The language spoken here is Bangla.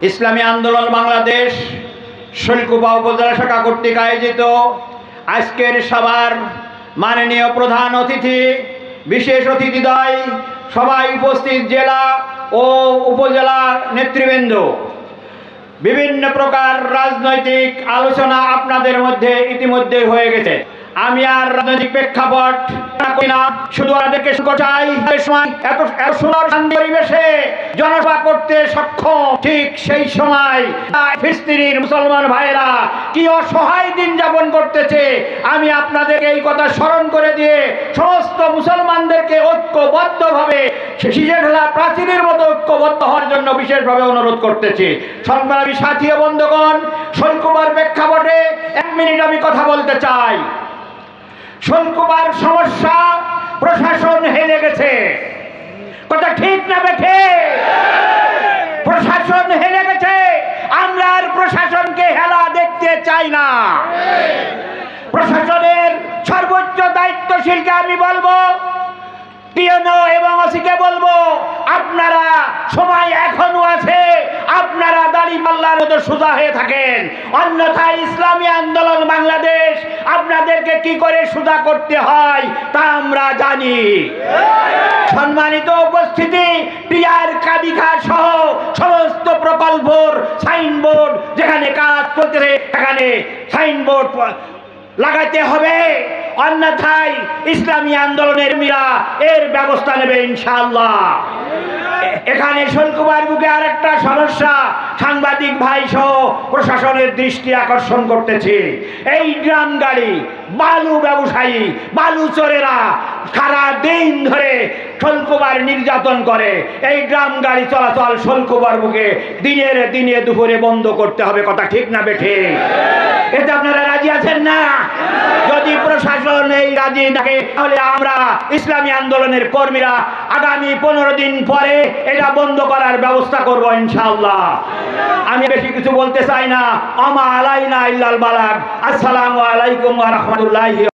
ইসলামী আন্দোলন বাংলাদেশ শৈলকুপা উপজেলা শাখা কর্তৃক আয়োজিত আজকের সবার মাননীয় প্রধান অতিথি, বিশেষ অতিথিদ্বয় সবাই উপস্থিত জেলা ও উপজেলা নেতৃবৃন্দ। বিভিন্ন প্রকার রাজনৈতিক আলোচনা আপনাদের মধ্যে ইতিমধ্যে হয়ে গেছে। আমি আর রাজনৈতিক প্রেক্ষাপট করি না। শুধু আমাদেরকে চাই। এত এত সুন্দর শান্তি পরিবেশে জনসভা করতে সক্ষম। ঠিক সেই সময় ফিলিস্তিনির মুসলমান ভাইয়েরা কি অসহায় দিন যাপন করতেছে? আমি আপনাদেরকে এই কথা স্মরণ করে দিয়ে সমস্ত মুসলমানদেরকে ঐক্যবদ্ধভাবে শিশেঢালা প্রাচীরের মতো ঐক্যবদ্ধ হওয়ার জন্য বিশেষভাবে অনুরোধ করতেছি। সংগ্রামী সাথী বন্ধুগণ, শৈলকুমার প্রেক্ষাপটে এক মিনিট আমি কথা বলতে চাই। শৈলকুমার সমস্যা প্রশাসন হেলে গেছে। কথা ঠিক না বেঠে? প্রশাসন হেলে গেছে, আমরা আর প্রশাসনকে হেলা দেখতে চাই না। প্রশাসনের সর্বোচ্চ দায়িত্বশীলকে আমি বলব টিএনও এবং ওসিকে বলব, আপনারা সময় এখনও আছে, আপনারা দাড়ি পাল্লার মতো সোজা হয়ে থাকেন। অন্যথায় ইসলামী আন্দোলন বাংলাদেশ আপনাদেরকে কি করে সোজা করতে হয় তা আমরা জানি। সম্মানিত উপস্থিতি টিআর কাবিখা সহ সমস্ত প্রকল্পর সাইনবোর্ড যেখানে কাজ চলতেছে সেখানে সাইনবোর্ড লাগাইতে হবে। অন্যথায় ইসলামী আন্দোলনের মীরা এর ব্যবস্থা নেবে ইনশাআল্লাহ। এখানে শৈলকুমার বুকে আরেকটা সমস্যা। সাংবাদিক ভাই সহ প্রশাসনের দৃষ্টি আকর্ষণ করতেছে। এই ড্রাম গাড়ি, বালু ব্যবসায়ী, বালু চোরেরা সারা দিন ধরে শোলকুমার নির্যাতন করে। এই ড্রাম গাড়ি চলাচল শোলকুমার বুকে দিনের দিনে দুপুরে বন্ধ করতে হবে। কথা ঠিক না বেঠে এতে আপনারা রাজি আছেন না? রাজি থাকে তাহলে আমরা ইসলামী আন্দোলনের কর্মীরা আগামী পনেরো দিন পরে এটা বন্ধ করার ব্যবস্থা করব ইনশাআল্লাহ। আমি বেশি কিছু বলতে চাই না। আমা আলাইনা ইল্লাল বালাক আসসালামু আলাইকুম রাহমাতুল্লাহি